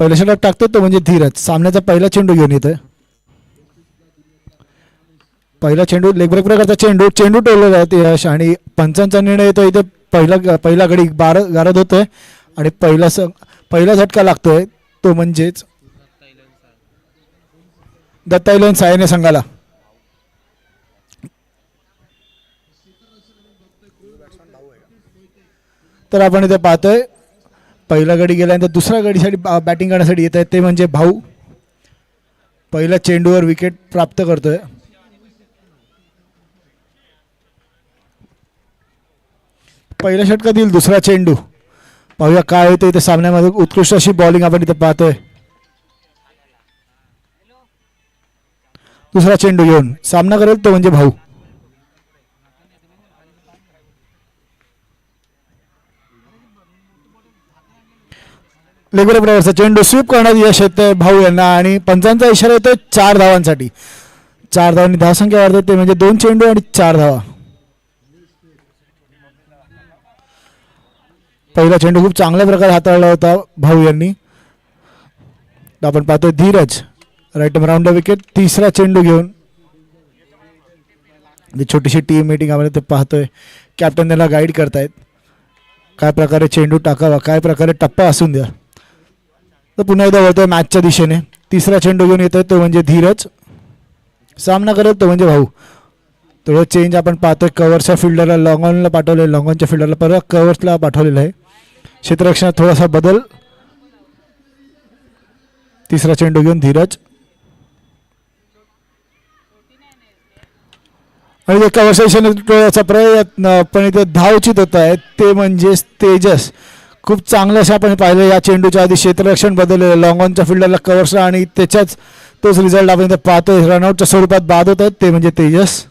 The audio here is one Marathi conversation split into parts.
पहिला षटक टाकतो तो म्हणजे धीरज. सामन्याचा पहिला चेंडू घेऊन येतोय पहिला चेंडू लेगब्रेक प्रकारचा चेंडू चेंडू टोलला जाते यश आणि पंचांचा निर्णय येतो इथे. पहिला पहिला गडी बार गारद होतोय आणि पहिला स पहिला झटका लागतोय तो म्हणजेच दत्ताईलन सायने संघाला. तर आपण इथे पाहतोय पहिला गडी गेल्यानंतर दुसऱ्या गडीसाठी बॅटिंग करण्यासाठी येत आहे. ते म्हणजे भाऊ. पहिल्या चेंडूवर विकेट प्राप्त करतोय. पहिल्या षटकातील दुसरा चेंडू. पाहूया काय होतं इथे सामन्यामध्ये. उत्कृष्ट अशी बॉलिंग आपण इथे पाहतोय. दुसरा चेंडू घेऊन. सामना करेल तो म्हणजे भाऊ. लेगुलर प्रकारचा चेंडू स्वीप करण्यात यश येते भाऊ यांना आणि पंचांचा इशारा येतोय चार धावांसाठी. चार धावांनी धावसंख्या वाढते ते म्हणजे दोन चेंडू आणि चार धावा. पहिला चेंडू खूप चांगल्या प्रकारे हाताळला होता भाऊ यांनी. आपण पाहतोय धीरज राईट राऊंड विकेट तिसरा चेंडू घेऊन. छोटीशी टीम मीटिंग आपण ते पाहतोय. कॅप्टन त्याला गाईड करतायत. काय प्रकारे चेंडू टाकावा काय प्रकारे टप्पा असून द्या. तर पुन्हा एकदा वळतोय मॅचच्या दिशेने. तिसरा चेंडू घेऊन येतोय तो म्हणजे धीरज. सामना करत तो म्हणजे भाऊ. थोडं चेंज आपण पाहतोय कव्हरच्या फिल्डरला लॉंगॉनला पाठवलं आहे लॉंगॉनच्या फिल्डरला परत कव्हर्सला पाठवलेलं आहे. क्षेत्ररक्षणात थोडासा बदल. तिसरा चेंडू घेऊन धीरज. आणि एका वर्षाच्या प्रयत्न पण इथे धावचित होत आहे ते म्हणजे तेजस. खूप चांगलं असं आपण पाहिलं. या चेंडूच्या आधी क्षेत्ररक्षण बदललेलं लॉंगॉनच्या फिल्डरला कव्हर्सला आणि त्याच्याच तोच रिझल्ट आपण इथे पाहतोय. रनआउटच्या स्वरूपात बाद होत. आहेत ते म्हणजे तेजस.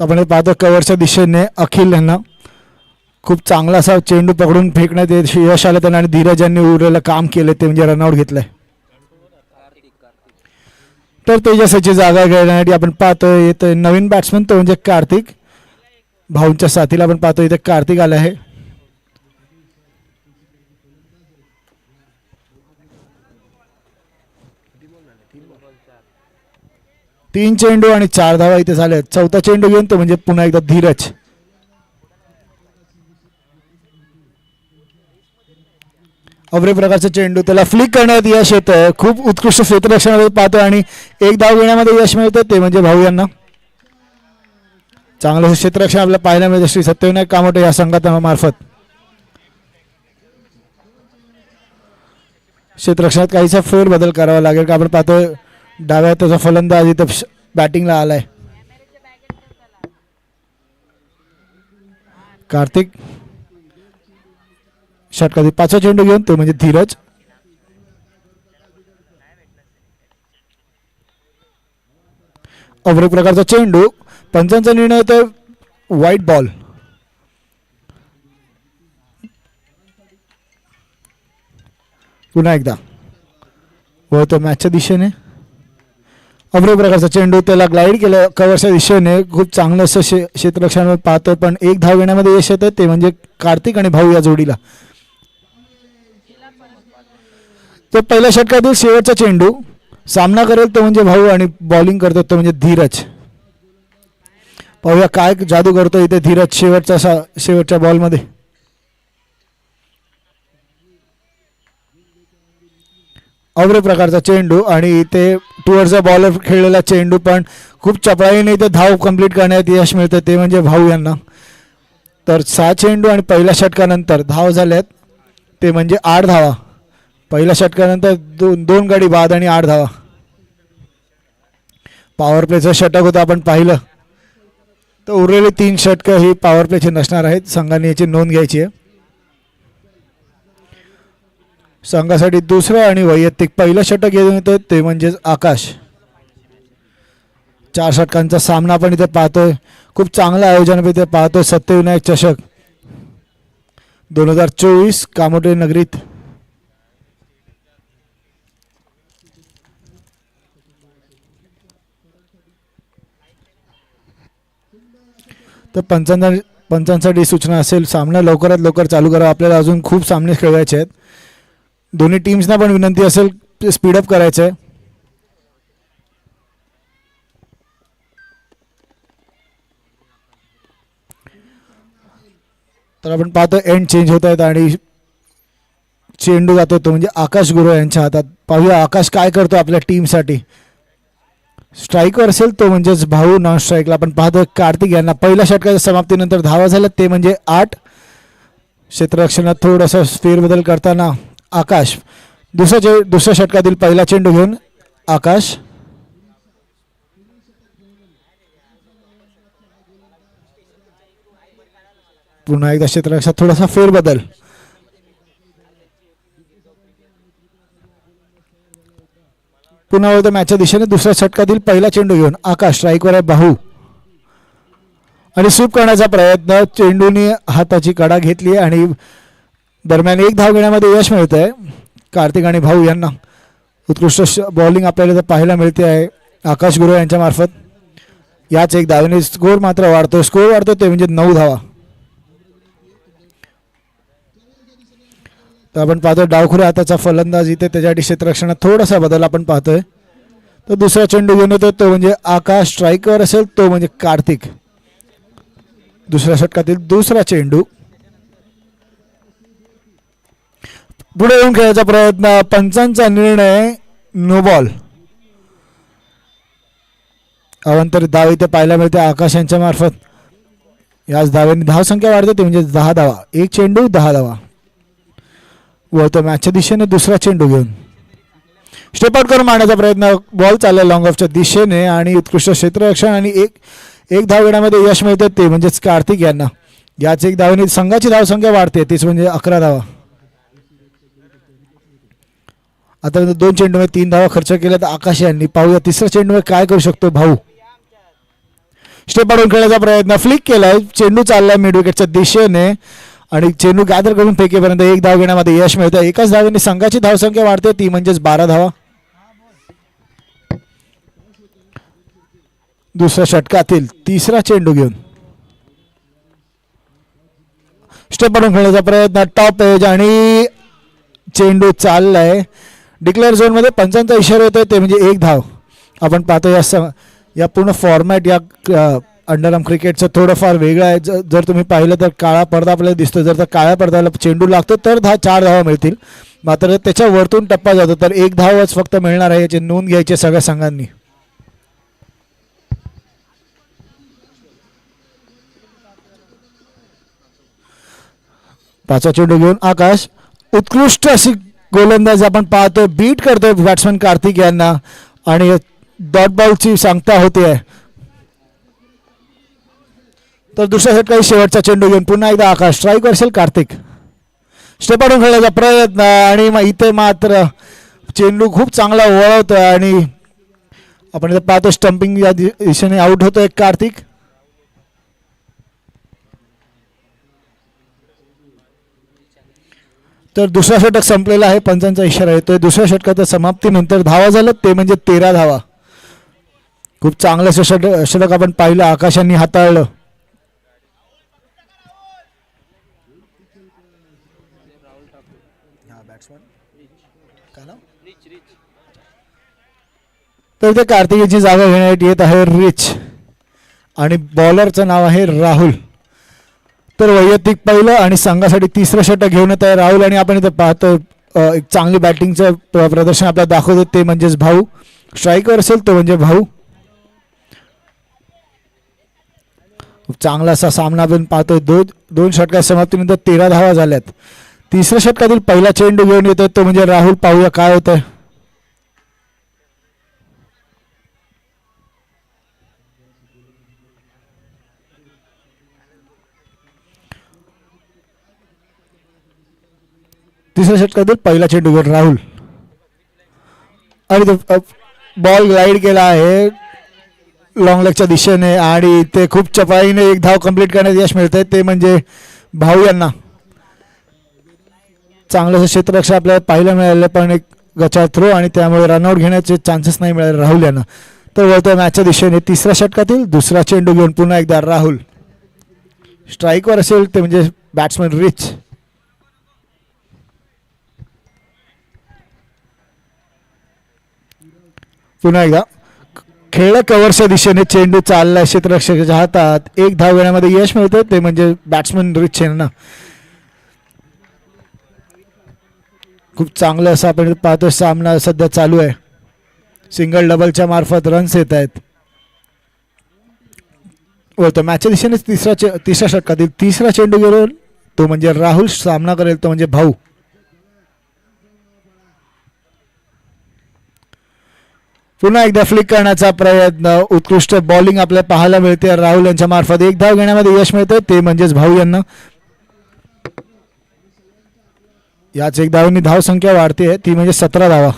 आपण हे पाहतो कव्हरच्या दिशेने अखिल यांना. खूप चांगला असा चेंडू पकडून फेकण्यात येत यश आलं त्यांना आणि धीरज यांनी उरलेलं काम केलं. ते म्हणजे रनआउट घेतलंय. तर तेजसाची जागा घेण्यासाठी आपण पाहतोय येतोय नवीन बॅट्समन तो म्हणजे कार्तिक. भाऊंच्या साथीला आपण पाहतो इथे कार्तिक आला आहे. तीन चेंडू आणि चार धावा इथे झाले चौथा चेंडू घेऊन तो म्हणजे पुन्हा एकदा धीरज. अवरे प्रकारचा चेंडू त्याला फ्लिक करण्यात यश येतं. खूप उत्कृष्ट क्षेत्ररक्षणामध्ये पाहतो आणि एक धाव घेण्यामध्ये यश मिळतं ते म्हणजे भाऊ यांना. चांगलं क्षेत्ररक्षण आपल्याला पाहायला मिळतं. श्री सत्यविनायक कामोटे या संघटनामार्फत क्षेत्ररक्षणात काहीसा फेरबदल करावा लागेल का आपण पाहतोय डाव्या त्याचा फलंदाज इथं बॅटिंगला आलाय. कार्तिक षटकातील पाचवा चेंडू घेऊन तो म्हणजे धीरज. अवरेक प्रकारचा चेंडू. पंचांचा निर्णय तर व्हाईट बॉल पुन्हा एकदा. वळतो मॅचच्या दिशेने. अवरे प्रकारचा चेंडू त्याला ग्लाईड केलं कवरच्या दिशेने. खूप चांगलं असं शे क्षेत्ररक्षण पाहतोय पण एक धाव घेण्यामध्ये यश येतं ते म्हणजे कार्तिक आणि भाऊ या जोडीला. तर पहिल्या षटकातील शेवटचा चेंडू. सामना करेल तो म्हणजे भाऊ आणि बॉलिंग करतो तो म्हणजे धीरज. पाहूया काय जादू करतो इथे धीरज शेवटचा सा शेवटच्या बॉलमध्ये अवरे प्रकारचा चेंडू आणि इथे टुवर्डचा बॉलर खेळलेला चेंडू पण खूप चपळाईने इथे धाव कंप्लीट करण्यात यश मिळतं ते म्हणजे भाऊ यांना. तर सहा चेंडू आणि पहिल्या षटकानंतर धाव झाल्यात ते म्हणजे आठ धावा. पहिल्या षटकानंतर दोन दोन गाडी बाद आणि आठ धावा. पॉवर प्लेचं षटक होतं आपण पाहिलं. तर उरलेले तीन षटकं ही पॉवर प्लेचे नसणार आहेत. संघाने याची नोंद घ्यायची आहे. संघासाठी दुसरं आणि वैयक्तिक पहिलं षटक घेऊन येतं ते म्हणजेच आकाश. चार षटकांचा सामना आपण इथे पाहतोय. खूप चांगलं आयोजन आपण इथे पाहतोय. सत्यविनायक चषक. दोन हजार चोवीस कामोटे नगरीत. तर पंचांचा पंचांसाठी सूचना असेल सामना लवकरात लवकर चालू करा आपल्याला अजून खूप सामने खेळवायचे आहेत. दोन्ही टीम्सना पण विनंती असेल स्पीडअप करायचं. आहे तर आपण पाहतो एंड चेंज होत आहेत आणि चेंडू जातो तो म्हणजे आकाश गुरु यांच्या हातात. पाहूया आकाश काय करतो आपल्या टीमसाठी स्ट्राईकवर असेल तो म्हणजेच भाऊ नॉन स्ट्राईकला आपण पाहतो कार्तिक यांना पहिल्या षटकाच्या समाप्तीनंतर धावा झाल्या. ते म्हणजे आठ. क्षेत्ररक्षणात थोडासा फेरबदल करताना आकाश. दुसऱ्या चे दुसऱ्या षटकातील पहिला चेंडू घेऊन आकाश. पुन्हा एकदा क्षेत्ररक्षणात थोडासा फेरबदल. पुन्हा वळतो मॅचच्या दिशेने दुसऱ्या षटकातील पहिला चेंडू घेऊन आकाश स्ट्राईकवर आहे बाहू. आणि स्वीप करण्याचा प्रयत्न चेंडूने हाताची कडा घेतली आणि दरम्यान एक धाव घेण्यामध्ये यश मिळत आहे कार्तिक आणि भाऊ यांना उत्कृष्ट बॉलिंग आपल्याला तर पाहायला मिळते आहे. आकाश गुरु यांच्यामार्फत याच एक धावेने स्कोर मात्र वाढतो. स्कोर वाढतो ते म्हणजे नऊ धावा. तर आपण पाहतोय डावखुऱ्या हाताचा फलंदाज इथे त्याच्यासाठी क्षेत्ररक्षणात थोडासा बदल आपण पाहतोय. तर दुसरा चेंडू घेऊन येतो तो म्हणजे आकाश स्ट्राईकवर असेल तो म्हणजे कार्तिक. दुसऱ्या षटकातील दुसरा चेंडू. पुढे येऊन खेळायचा प्रयत्न पंचांचा निर्णय नो बॉल अवांतरित धाव इथे पाहायला मिळते आकाश यांच्या मार्फत. याच धावेने धावसंख्या वाढते ते म्हणजे दहा धावा. एक चेंडू दहा धावा. वळतो मॅचच्या दिशेने दुसरा चेंडू घेऊन. स्टेप आउट करून मारण्याचा प्रयत्न बॉल चालला लॉंग ऑफच्या दिशेने आणि उत्कृष्ट क्षेत्ररक्षण आणि एक एक धाव घेण्यामध्ये यश मिळते ते म्हणजेच कार्तिक यांना. याच एक धावेने संघाची धावसंख्या वाढते तीच म्हणजे अकरा धावा. आता दोन चेंडूमध्ये तीन धावा खर्च केल्या तर आकाश यांनी. पाहूया तिसऱ्या चेंडूमध्ये काय करू शकतो भाऊ? स्टेप आडून खेळण्याचा प्रयत्न. फ्लिक केलाय चेंडू चाललाय मिड विकेटच्या दिशेने. आणि चेंडू गॅदर करून फेकेपर्यंत एक धाव घेण्यामध्ये यश मिळतं एकाच धावेने संघाची धावसंख्या वाढते ती म्हणजेच बारा धावा. दुसऱ्या षटकातील तिसरा चेंडू घेऊन. स्टेप बनवून खेळण्याचा प्रयत्न टॉप एज आणि चेंडू चाललाय. डिक्लेअर झोनमध्ये पंचांचा इशारा होतोय ते म्हणजे एक धाव. आपण पाहतो या स- या पूर्ण फॉर्मॅट या अंडरआर्म क्रिकेटचं थोडंफार वेगळं आहे. जर तुम्ही पाहिलं तर काळा पडदा आपल्याला दिसतो जर तर काळ्या पडद्याला चेंडू लागतो तर दहा चार धावा मिळतील. मात्र त्याच्या वरतून टप्पा जातो तर एक धावच फक्त मिळणार आहे याची नोंद घ्यायची सगळ्या संघांनी. पाचवा चेंडू घेऊन आकाश. उत्कृष्ट अशी गोलंदाज आपण पाहतोय. बीट करतोय बॅट्समॅन कार्तिक यांना. आणि डॉट बॉलची सांगता होते. आहे तर दुसऱ्या षटकाही शेवटचा चेंडू घेऊन पुन्हा एकदा आकाश स्ट्राईक असेल कार्तिक. स्टेपाडून खेळण्याचा प्रयत्न आणि मग इथे मात्र चेंडू खूप चांगला वळवतोय आणि आपण इथं पाहतो स्टम्पिंग या दिशेने आउट एक कार्तिक. तर दुसरा षटक संपलेला आहे पंचांचा इशारा येतोय. दुसऱ्या षटकाच्या समाप्तीनंतर धावा झालं ते म्हणजे तेरा धावा. खूप चांगलं षटक षटक आपण पाहिलं आकाशांनी हाताळलं. तर इथे कार्तिकेची जागा घेण्यासाठी येत आहे रिच. आणि बॉलरचं नाव आहे राहुल. तर वैयक्तिक पहिलं आणि संघासाठी तिसरं षटक घेऊन येत आहे राहुल. आणि आपण इथं पाहतो एक चांगली बॅटिंगचं प्र- प्रदर्शन आपल्याला दाखवतो ते म्हणजेच भाऊ. स्ट्राईकवर असेल तो म्हणजे भाऊ. चांगला असा सामना आपण पाहतोय. दोन दोन षटका समाप्तीनंतर तेरा धावा झाल्यात. तिसऱ्या षटकातील पहिला चेंडू घेऊन येतोय तो म्हणजे राहुल. पाहूया काय होतंय. तिसऱ्या षटकातील पहिला चेंडू घेऊन राहुल. आणि बॉल ग्लाईड केला आहे. लॉंग लेगच्या दिशेने आणि ते खूप चपाईने एक धाव कंप्लीट करण्यात यश मिळतंय. ते म्हणजे भाऊ यांना. चांगलंसं क्षेत्ररक्षण आपल्याला पाहायला मिळालं पण एक गचा थ्रो आणि त्यामुळे रनआउट घेण्याचे चान्सेस नाही मिळाले राहुल यांना. तर वळतोय मॅचच्या दिशेने तिसऱ्या षटकातील दुसरा चेंडू घेऊन पुन्हा एकदा राहुल. स्ट्राईकवर असेल ते म्हणजे बॅट्समन रिच पुन्हा एकदा. खेळ कव्हरच्या दिशेने चेंडू चालला क्षेत्ररक्षकाच्या हातात. एक धाव घेण्यामध्ये यश मिळतं ते म्हणजे बॅट्समन रिच यांना खूप चांगलं असं आपण पाहतोय सामना सध्या चालू आहे. सिंगल डबलच्या मार्फत रन्स येत आहेत. हो, वळतो मॅचच्या दिशेनेच तिसरा चे तिसऱ्या षटकातील तिसरा चेंडू घेऊन तो म्हणजे राहुल सामना करेल तो म्हणजे भाऊ. पुन्हा एकदा फ्लिक करण्याचा प्रयत्न. उत्कृष्ट बॉलिंग आपल्याला पाहायला मिळते. राहुल यांच्या मार्फत एक धाव घेण्यामध्ये यश मिळते. ते म्हणजेच भाऊ यांना. याच एक धावनी धाव संख्या वाढते. ती म्हणजे सतरा धावा.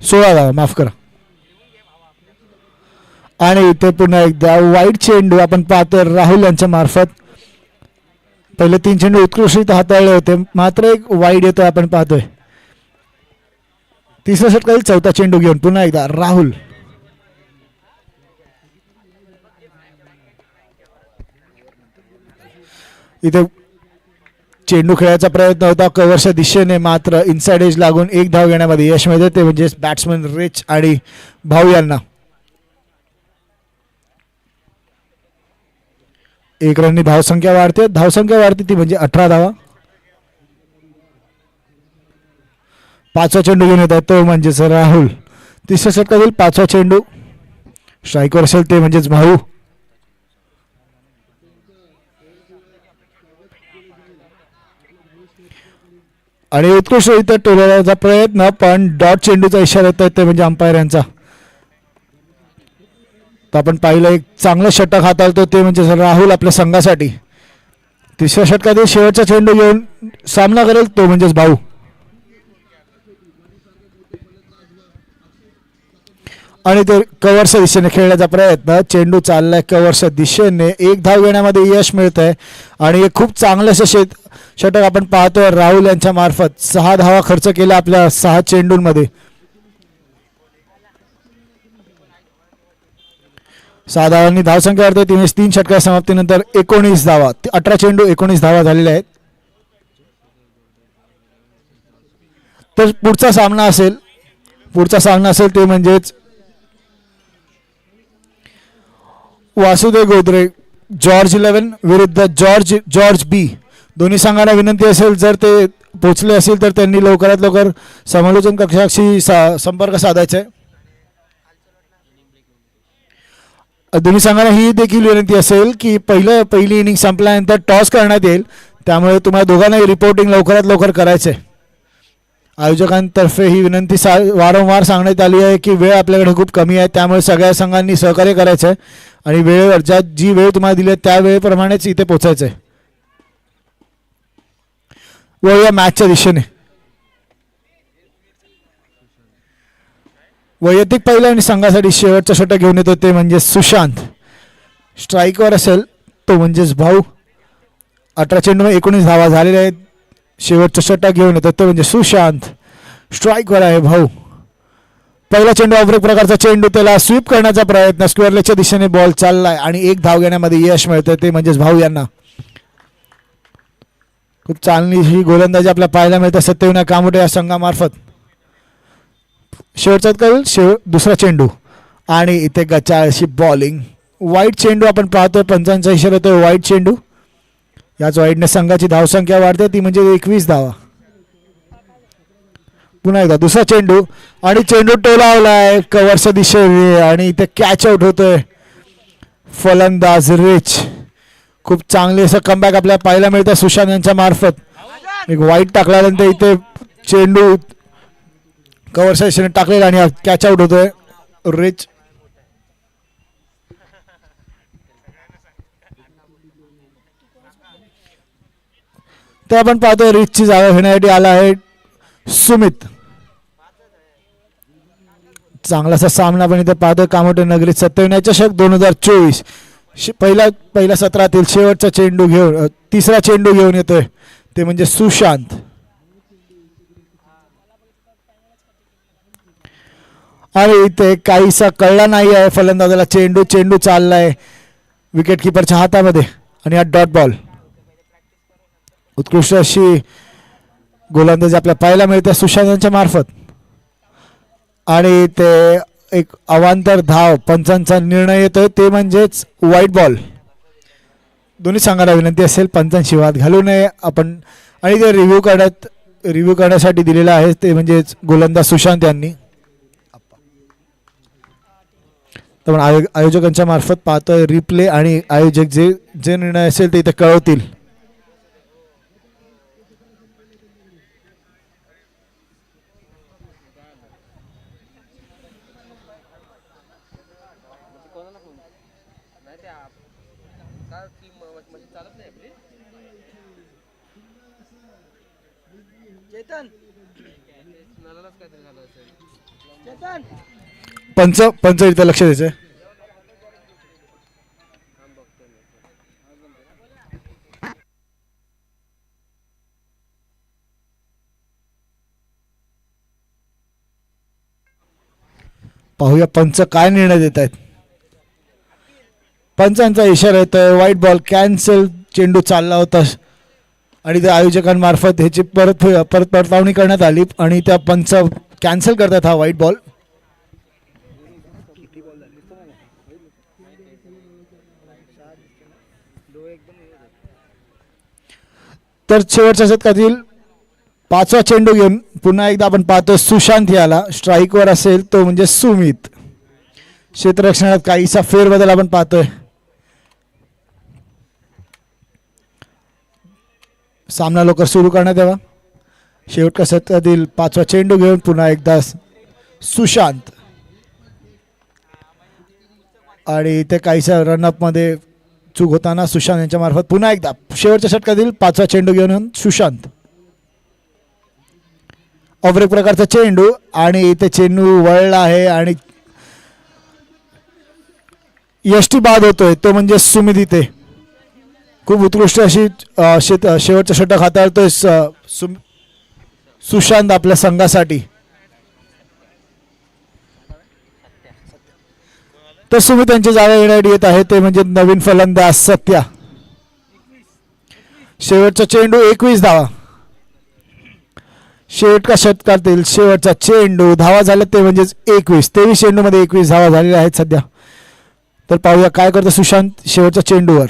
सोळा धावा. माफ करा. आणि इथे पुन्हा एकदा वाईट चेंडू आपण पाहतोय. राहुल यांच्या मार्फत. पहिले तीन चेंडू उत्कृष्ट हाताळले होते. मात्र एक वाईट येतोय आपण पाहतोय. तिसऱ्या षटकातील चौथा चेंडू घेऊन. पुन्हा एकदा राहुल. इथे चेंडू खेळायचा प्रयत्न होता. कव्हरच्या दिशेने मात्र इनसाइड एज लागून एक धाव घेण्यामध्ये यश मिळते. ते म्हणजे बॅट्समन रिच आणि भाऊ यांना. एक रननी धावसंख्या वाढते. धावसंख्या वाढते ती म्हणजे अठरा धावा. पाचवा चेंडू घेऊन येतात तो म्हणजेच राहुल. तिसऱ्या षटकातील पाचवा चेंडू स्ट्राईकवर असेल ते म्हणजेच भाऊ. आणि उत्कृष्ट इथं टोलवण्याचा प्रयत्न पण डॉट चेंडूचा इशारा येतोय ते म्हणजे अंपायर यांचा. तर आपण पाहिलं एक चांगलं षटक हाताळतो ते म्हणजे राहुल आपल्या संघासाठी. तिसऱ्या षटकातील शेवटचा चेंडू घेऊन सामना करेल तो म्हणजेच भाऊ. आणि ते कव्हरच्या दिशेने खेळण्याचा प्रयत्न चेंडू चाललाय कव्हरच्या दिशेने. एक धाव घेण्यामध्ये यश मिळत आहे आणि हे खूप चांगलं असं शेत षटक आपण पाहतोय राहुल यांच्या मार्फत. सहा धावा खर्च केला आपल्या सहा चेंडूंमध्ये. सहा धावांनी धावसंख्या वाढते तीन तीन षटका समाप्तीनंतर एकोणीस धावा. अठरा चेंडू एकोणीस धावा झालेल्या आहेत. तर पुढचा सामना असेल पुढचा सामना असेल ते म्हणजेच वासुदेव गोदरे जॉर्ज इलेव्हन विरुद्ध जॉर्ज जॉर्ज बी. दोन्ही संघांना विनंती असेल जर ते पोचले असेल तर त्यांनी लवकरात लवकर समालोचन कक्षाशी सा संपर्क साधायचा आहे. दोन्ही संघाला ही देखील विनंती असेल की पहिलं पहिली इनिंग संपल्यानंतर टॉस करण्यात येईल. त्यामुळे तुम्हाला दोघांनाही रिपोर्टिंग लवकरात लवकर करायचं आहे आयोजकांतर्फे ही विनंती सा वारंवार सांगण्यात आली आहे की वेळ आपल्याकडे खूप कमी आहे त्यामुळे सगळ्या संघांनी सहकार्य करायचं आहे आणि वेळेवर ज्या जी वेळ तुम्हाला दिली आहे त्या वेळेप्रमाणेच इथे पोचायचं आहे व या मॅचच्या दिशेने. वैयक्तिक पहिलं आणि संघासाठी शेवटचा षटक घेऊन येतो ते म्हणजे सुशांत. स्ट्राईकवर असेल तो म्हणजेच भाऊ. अठरा चेंडू एकोणीस धावा झालेल्या आहेत. शेवटचा षटक घेऊन येतो तो म्हणजे सुशांत. स्ट्राईकवर आहे भाऊ. पहिला चेंडू अवरेक प्रकारचा चेंडू त्याला स्वीप करण्याचा प्रयत्न स्क्वेअरलेच्या दिशेने बॉल चाललाय आणि एक धाव घेण्यामध्ये यश मिळतं ते म्हणजेच भाऊ यांना. खूप चांगली ही गोलंदाजी आपल्याला पाहायला मिळते सत्यविना कामोटे या संघामार्फत. शेवटचा कल शेव दुसरा चेंडू. आणि इथे गचा अशी बॉलिंग वाईट चेंडू आपण पाहतोय पंचांचा इशारा येतोय वाईट चेंडू. याच वाईटने संघाची धावसंख्या वाढते ती म्हणजे एकवीस धावा. पुन्हा एकदा दुसरा चेंडू. आणि चेंडू टोलावलाय कव्हरच्या दिशेने आणि इथे कॅच आउट होतोय. फलंदाज रिच खूप चांगले असं कमबॅक आपल्याला पाहायला मिळतं सुशांत यांच्या मार्फत. एक वाईट टाकल्यानंतर इथे चेंडू कवर सेशन टाकलेला आणि कॅच आउट होतोय. रिच. तर आपण पाहतोय रिचची जागा घेण्यासाठी आला आहे सुमित. चांगलासा सामना पण इथे पाहतोय कामोटे नगरीत सत्तावन्न चषक दोन हजार चोवीस. पहिला पहिल्या सत्रातील शेवटचा चेंडू घेऊन तिसरा चेंडू घेऊन येतोय. ते म्हणजे सुशांत. अरे इथे काहीसा कळला नाही आहे फलंदाजाला चेंडू चेंडू चाललाय. विकेट किपरच्या हातामध्ये. आणि हा डॉट बॉल उत्कृष्ट अशी गोलंदाजी आपल्याला पाहायला मिळते सुशांतच्या मार्फत. आणि ते एक अवांतर धाव पंचांचा निर्णय येतोय. ते म्हणजेच व्हाईट बॉल दोन्ही सांगायला विनंती असेल पंचांशी वाद घालू नये. आपण आणि ते रिव्ह्यू करण्यात रिव्ह्यू करण्यासाठी दिलेलं आहे ते म्हणजेच गोलंदाज सुशांत यांनी. तर आयो आयोजकांच्या मार्फत पाहतोय रिप्ले आणि आयोजक जे जे निर्णय असेल ते इथे कळवतील. कोणाला फोन नाही ते आप- का ती म- मशीन चालत नाही आपली चेतन. पंच पंच इथं लक्ष द्यायचंय पाहूया पंच काय निर्णय देत आहेत. पंचांचा इशारा येतोय व्हाईट बॉल कॅन्सल चेंडू चालला होता. आणि त्या आयोजकांमार्फत ह्याची परत परत पडताळणी करण्यात आली आणि त्या पंच कॅन्सल करतात हा व्हाईट बॉल तर शेवटच्या शतकातील पाचवा चेंडू घेऊन पुन्हा एकदा आपण पाहतो सुशांत याला. स्ट्राईकवर असेल तो म्हणजे सुमित. क्षेत्ररक्षणात काहीसा फेरबदल आपण पाहतोय. सामना लवकर सुरू करण्यात यावा. शेवटच्या शतकातील पाचवा चेंडू घेऊन पुन्हा एकदा सुशांत. आणि इथे काहीसा रनअपमध्ये चूक होताना सुशांत यांच्या मार्फत पुन्हा एकदा शेवटच्या षटकातील पाचवा चेंडू घेऊन येऊन सुशांत. ऑफर एक प्रकारचा चेंडू आणि इथे चेंडू वळला आहे आणि यष्टी बाद होतोय. तो म्हणजे सुमित इथे. खूप उत्कृष्ट अशी शेत शेवटचं षटक हाताळतोय स- सुम- सुशांत आपल्या संघासाठी. तसं त्यांची जागा येण्यासाठी येत आहे ते म्हणजे नवीन फलंदाज सत्या. शेवटचा चेंडू एकवीस धावा. शेवटच्या षटकातील शेवटचा चेंडू धावा झाला ते म्हणजेच एकवीस. तेवीस चेंडूमध्ये एकवीस धावा झालेल्या आहेत सध्या. तर पाहूया काय करतो सुशांत शेवटच्या चेंडूवर.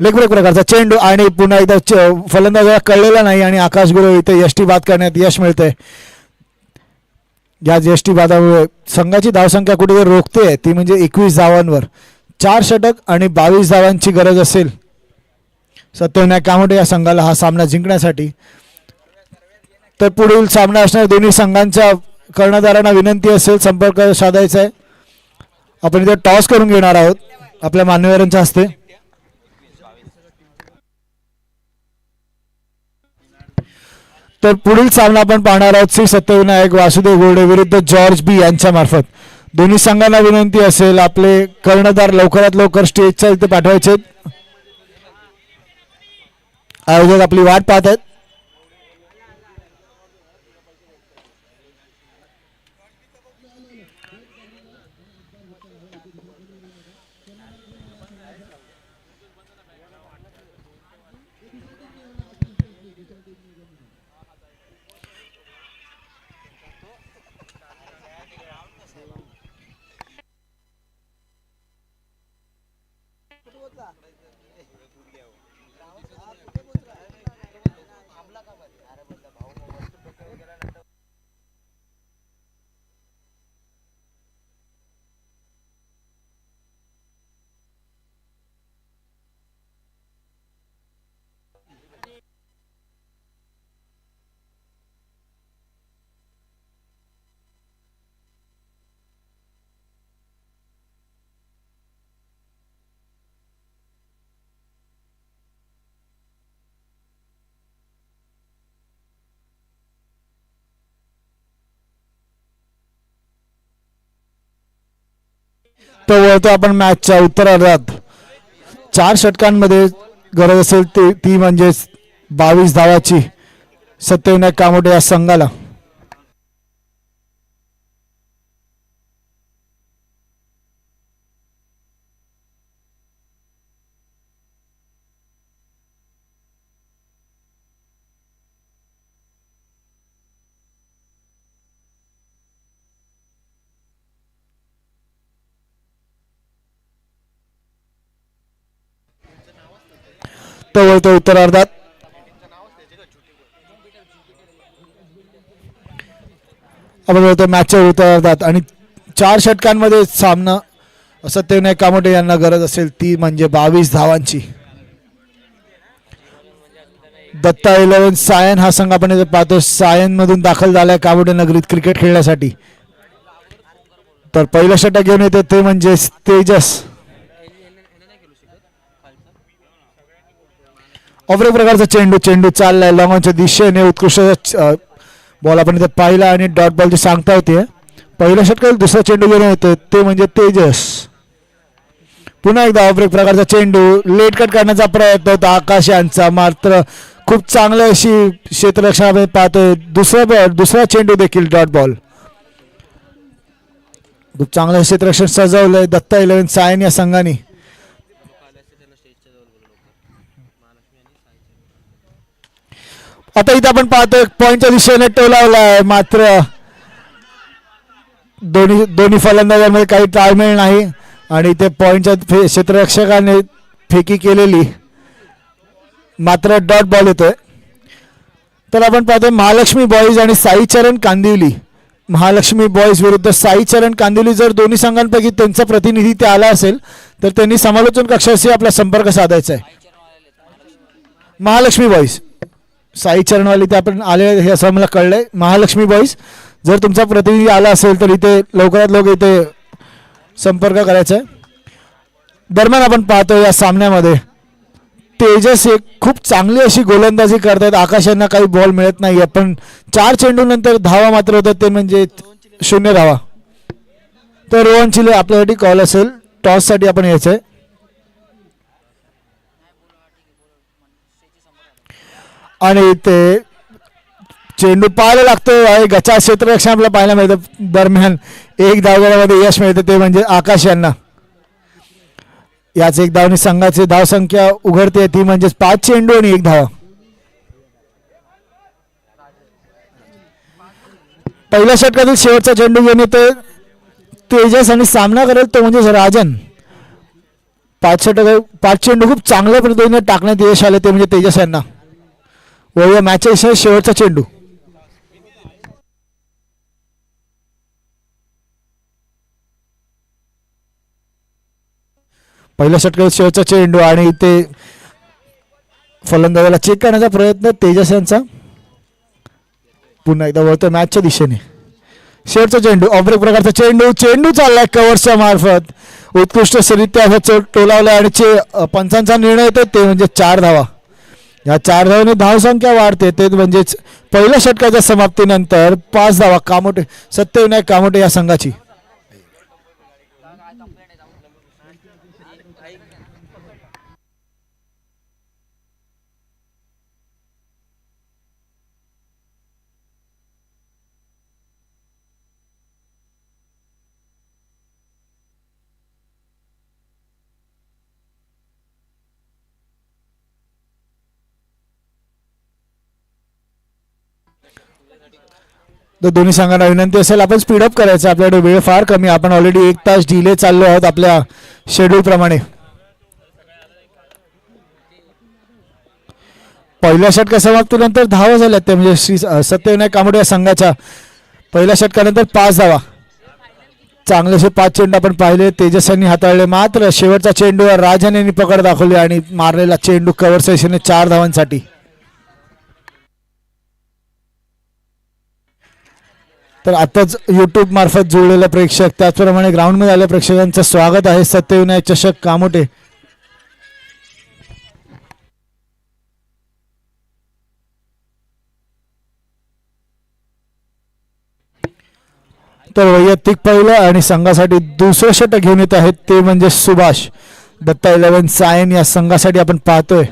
लेखब्रेक प्रकारचा चेंडू आणि पुन्हा एकदा च- फलंदाजाला कळलेला नाही आणि आकाश गुरु इथे यष्टी बाद करण्यात यश मिळतंय. या यष्टी बादामुळे संघाची धावसंख्या कुठेतरी रोखते ती म्हणजे एकवीस धावांवर. चार षटक आणि बावीस धावांची गरज असेल सत्यविनायक कामोटे या संघाला हा सामना जिंकण्यासाठी. तर पुढील सामना असणाऱ्या दोन्ही संघांच्या कर्णधारांना विनंती असेल संपर्क साधायचा आहे. आपण इथे टॉस करून घेणार आहोत आपल्या मान्यवरांच्या हस्ते. तर पुढील सामना आपण पाहणार आहोत श्री सत्यविनायक वासुदेव गोडे विरुद्ध जॉर्ज बी यांच्या मार्फत. दोन्ही संघांना विनंती असेल आपले कर्णधार लवकरात लवकर स्टेजच्या इथे पाठवायचे आयोजक आपली वाट पाहत आहेत. तो वळतो आपण मॅचच्या उत्तरार्धात. चार षटकांमध्ये गरज असेल ती ती म्हणजे बावीस धावाची सत्यविनायक कामोटे या संघाला. तो वळतो उत्तरार्धात आपण बोलतो मॅचच्या उत्तरार्धात आणि चार षटकांमध्ये सामना सत्यविनायक कामोटे यांना गरज असेल ती म्हणजे बावीस धावांची. दत्ता इलेव्हन सायन हा संघ आपण इथे पाहतो. सायन मधून दाखल झालाय कामोटे नगरीत क्रिकेट खेळण्यासाठी. तर पहिलं षटक घेऊन येते ते म्हणजे तेजस. अवरेक प्रकारचा चेंडू चेंडू चाललाय लॉंगॉनच्या दिशेने उत्कृष्ट बॉल आपण इथे पाहिला आणि डॉट बॉलची सांगता होते पहिल्या षटकात दुसरा चेंडू घेऊन येतो ते म्हणजे तेजस. पुन्हा एकदा ऑफरेक प्रकारचा चेंडू लेट कट करण्याचा प्रयत्न होता आकाश यांचा मात्र खूप चांगली अशी क्षेत्ररक्षण आपण पाहतोय दुसरा बॉल दुसरा चेंडू देखील डॉट बॉल खूप चांगलं क्षेत्ररक्षण सजवलंय दत्ता इलेव्हन सायन या संघाने. आता इथं आपण पाहतोय पॉईंटच्या दिशेने आहे मात्र दोन्ही दोन्ही फलंदाजांमध्ये काही ताळमेळ नाही. आणि ते पॉईंटच्या फे- क्षेत्ररक्षकाने फेकी केलेली मात्र डॉट बॉल येतोय. तर आपण पाहतोय महालक्ष्मी बॉईज आणि साईचरण कांदिवली. महालक्ष्मी बॉईज विरुद्ध साईचरण कांदिवली जर दोन्ही संघांपैकी त्यांचा प्रतिनिधी ते आला असेल तर त्यांनी समालोचन कक्षाशी आपला संपर्क साधायचा आहे. महालक्ष्मी बॉईज साई चरणवाले ते आपण आले हे असं मला आहे महालक्ष्मी बॉईज जर तुमचा प्रतिनिधी आला असेल तर इथे लवकरात लवकर इथे संपर्क करायचा आहे. दरम्यान आपण पाहतो या सामन्यामध्ये तेजस एक खूप चांगली अशी गोलंदाजी करतायत. आकाश यांना काही बॉल मिळत नाही पण चार चेंडूनंतर धावा मात्र होतात ते म्हणजे शून्य धावा. तर रोहन चिले आपल्यासाठी कॉल असेल. टॉससाठी आपण यायचं आहे आणि ते चेंडू पाहायला लागतो आहे गचा क्षेत्ररक्षण आपल्याला पाहायला मिळतं. दरम्यान एक धावगड्यामध्ये यश मिळतं ते म्हणजे आकाश यांना. याच एक धावनी संघाची धावसंख्या उघडते ती म्हणजेच पाच चेंडू आणि एक धाव. पहिल्या षटकातील शेवटचा चेंडू घेऊन येतो तेजस आणि सामना करेल तो म्हणजे राजन. पाच षटक पाच चेंडू खूप चांगल्या पद्धतीने टाकण्यात यश आले ते म्हणजे तेजस यांना. व या मॅचच्या शेवटचा चेंडू. पहिल्या षटक शेवटचा चेंडू आणि ते फलंदाजाला चेक करण्याचा प्रयत्न तेजस यांचा. पुन्हा एकदा वळतो मॅचच्या दिशेने. शेवटचा चेंडू ऑफरेक प्रकारचा चेंडू चेंडू चाललाय कव्हरच्या मार्फत. उत्कृष्ट सरित्या चो- टोलावलाय आणि चे पंचांचा निर्णय येतो ते म्हणजे चार धावा. या चार धावाने धावसंख्या वाढते. ते म्हणजेच पहिल्या षटकाच्या समाप्तीनंतर पाच धावा कामोटे सत्यविनायक कामोटे या संघाची. तर दोन्ही संघांना विनंती असेल आपण स्पीडअप करायचं. आपल्याकडे वेळ फार कमी आपण ऑलरेडी एक तास डिले चाललो आहोत आपल्या शेड्यूल प्रमाणे. पहिल्या षटका समाप्तीनंतर धावा झाल्यात ते. म्हणजे श्री सत्यविनायक कांबडे या संघाच्या. पहिल्या षटकानंतर पाच धावा. चांगलेसे पाच चेंडू आपण पाहिले. तेजसांनी हाताळले मात्र शेवटचा चेंडूवर राजन यांनी पकड दाखवली आणि मारलेला चेंडू कव्हर सेशनने चार धावांसाठी. तर आताच युट्यूब मार्फत जुळलेले प्रेक्षक त्याचप्रमाणे ग्राउंडमध्ये आलेल्या प्रेक्षकांचं स्वागत आहे सत्यविनायक चषक कामोटे. तर वैयक्तिक पहिलं आणि संघासाठी दुसरं षटक घेऊन येत आहेत ते म्हणजे सुभाष. दत्ता इलेव्हन सायन या संघासाठी आपण पाहतोय.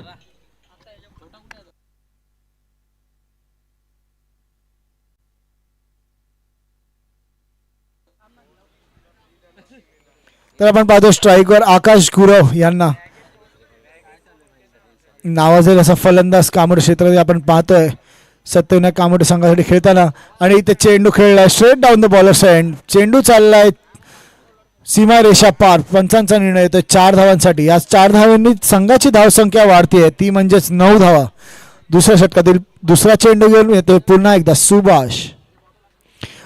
तर आपण पाहतो स्ट्राईकवर आकाश गुरव यांना. नावाजेल असा फलंदाज कामोड क्षेत्रात आपण पाहतोय. सत्यविनायक कामोडे संघासाठी खेळताना आणि इथे चेंडू खेळला straight down the bowler side चेंडू चाललाय. सीमा रेषा पार. पंचांचा निर्णय येतो चार धावांसाठी. या चार धावांनी संघाची धावसंख्या वाढते ती म्हणजेच नऊ धावा. दुसऱ्या षटकातील दुसरा चेंडू घेऊन येतो पुन्हा एकदा सुभाष.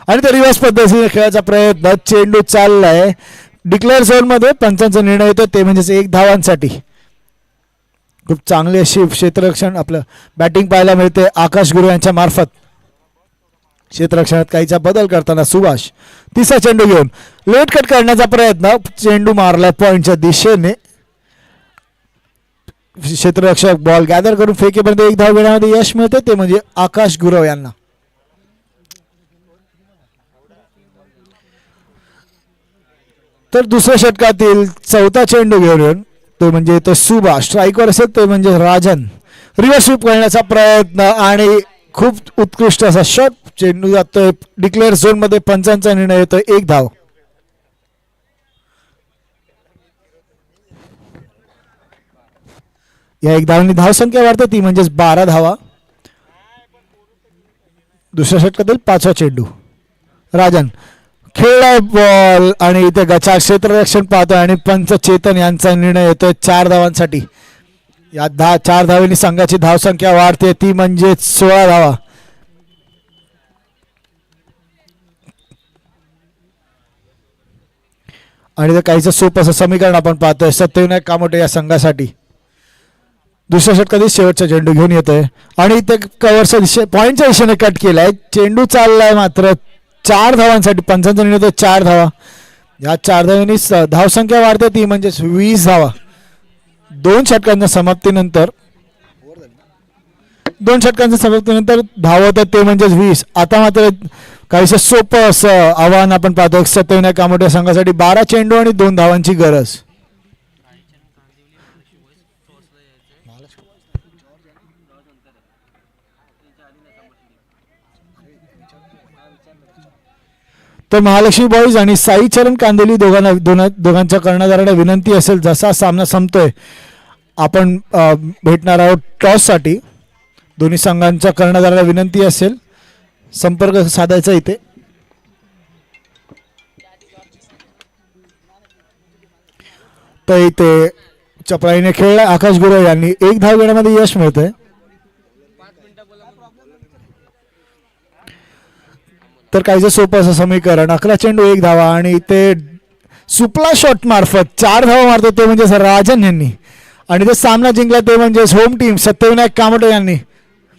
आणि तो रिव्हर्स पद्धतीने खेळायचा प्रयत्न. चेंडू चाललाय. डिक्लेअर झोनमध्ये पंचांचा निर्णय येतो ते म्हणजेच एक धावांसाठी. खूप चांगले अशी क्षेत्ररक्षण आपलं बॅटिंग पाहायला मिळते. आकाश गुरु यांच्या मार्फत. क्षेत्ररक्षणात काहीचा बदल करताना सुभाष. तिसरा चेंडू घेऊन. लेट कट करण्याचा प्रयत्न. चेंडू मारला पॉईंटच्या दिशेने. क्षेत्ररक्षक बॉल गॅदर करून फेकेपर्यंत एक धाव घेण्यामध्ये यश मिळते. ते म्हणजे आकाश गुरव यांना. तर दुसऱ्या षटकातील चौथा चेंडू घेऊन तो म्हणजे तो सुबा स्ट्राईकवर असेल तो म्हणजे राजन. रिव्हर्स स्वीप करण्याचा प्रयत्न आणि खूप उत्कृष्ट असा शॉट चेंडू जातोय. डिक्लेअर झोनमध्ये पंचांचा निर्णय येतोय. एक धाव. या एक धावांनी धावसंख्या वाढते. ती म्हणजेच बारा धावा. दुसऱ्या षटकातील पाचवा चेंडू. राजन. खेळलाय बॉल आणि इथे गचा क्षेत्ररक्षण पाहतोय आणि पंच चेतन यांचा निर्णय येतोय चार धावांसाठी. या दहा चार धावांनी संघाची धावसंख्या वाढते ती म्हणजे सोळा धावा. आणि ते काहीचं सोप असं समीकरण आपण पाहतोय सत्यविनायक कामोटे या संघासाठी. दुसऱ्या षटकातील शेवटचा चेंडू घेऊन येतोय. आणि ते कव्हरच्या दिशे पॉईंटच्या दिशेने कट केलाय. चेंडू चाललाय मात्र चार धावांसाठी पंचांचा निर्णय चार धावा. या चार धावांनी स- धावसंख्या वाढते ती म्हणजेच वीस धावा. दोन षटकांच्या समाप्तीनंतर दोन षटकांच्या समाप्तीनंतर धाव होतात ते म्हणजेच वीस. आता मात्र काहीसं सोपं असं आव्हान आपण पाहतो. सत्यविनायक कामोठ्या संघासाठी बारा चेंडू आणि दोन धावांची गरज. तर महालक्ष्मी बॉईज आणि साई चरण कांदेली दोघांना दोन दोघांच्या कर्णधाराला विनंती असेल जसा सामना संपतोय आपण भेटणार आहोत टॉससाठी. दोन्ही संघांच्या कर्णधाराला विनंती असेल. संपर्क साधायचा इथे. तर इथे चपळाईने खेळला आकाश गुरव यांनी. एक धाव घेण्यामध्ये यश मिळतंय. तर काहीचं सोपं असं समीकरण अकरा चेंडू एक धावा आणि ते सुपला शॉट मार्फत चार धावा मारतो ते म्हणजे राजन यांनी. आणि ते सामना जिंकला ते म्हणजे होम टीम सत्यविनायक कामटे यांनी.